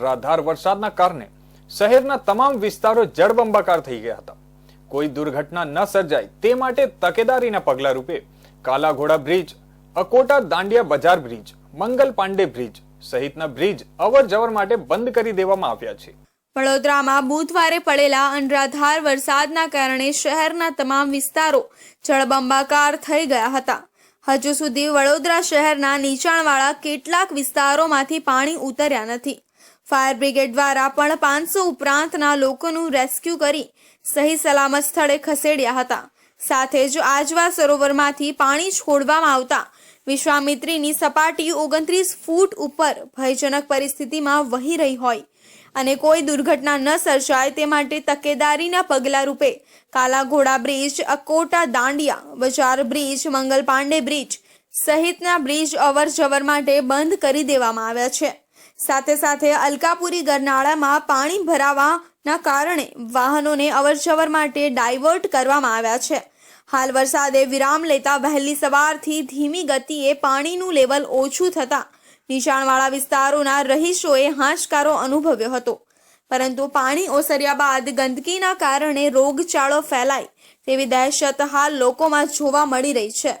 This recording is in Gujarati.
રાધાર વરસાદના કારણે શહેરના તમામ વિસ્તારો જળબંબાકાર થઈ ગયા હતા. કોઈ દુર્ઘટના ન સર્જાય તે માટે તકેદારીના પગલા રૂપે Kala Ghoda bridge, Akota Dandiya Bazar bridge, Mangal Pandey bridge સહિતના બ્રિજ અવર જવર માટે બંધ કરી દેવામાં આવ્યા છે. વડોદરામાં બુધવારે પડેલા અનરાધાર વરસાદના કારણે શહેરના તમામ વિસ્તારો જળબંબાકાર થઈ ગયા હતા. હજુ સુધી વડોદરા શહેરના નીચાણવાળા કેટલાક વિસ્તારોમાંથી પાણી ઉતર્યા નથી. ફાયર બ્રિગેડ દ્વારા પણ પાંચસો ઉપરાંતના લોકોનું રેસ્ક્યુ કરી સહી સલામત સ્થળે ખસેડ્યા હતા. સાથે જ આજવા સરોવરમાંથી પાણી છોડવામાં આવતા વિશ્વામિત્રીની સપાટી ઓગણત્રીસ ફૂટ ઉપર ભયજનક પરિસ્થિતિમાં વહી રહી હોય અને કોઈ દુર્ઘટના ન સર્જાય તે માટે તકેદારીના પગલા રૂપે Kala Ghoda bridge, Akota Dandiya Bazar bridge Mangal Pandey bridge સહિતના બ્રિજ અવર જવર માટે બંધ કરી દેવામાં આવ્યા છે. સાથે સાથે અલકાપુરી ગરનાળામાં પાણી ભરાવાના કારણે વાહનોને અવરજવર માટે ડાયવર્ટ કરવામાં આવ્યા છે. હાલ વરસાદે વિરામ લેતા વહેલી સવારથી ધીમી ગતિએ પાણીનું લેવલ ઓછું થતાં નીચાણવાળા વિસ્તારોના રહીશોએ હાશકારો અનુભવ્યો હતો. પરંતુ પાણી ઓસર્યા બાદ ગંદકીના કારણે રોગચાળો ફેલાય તેવી દહેશત હાલ લોકોમાં જોવા મળી રહી છે.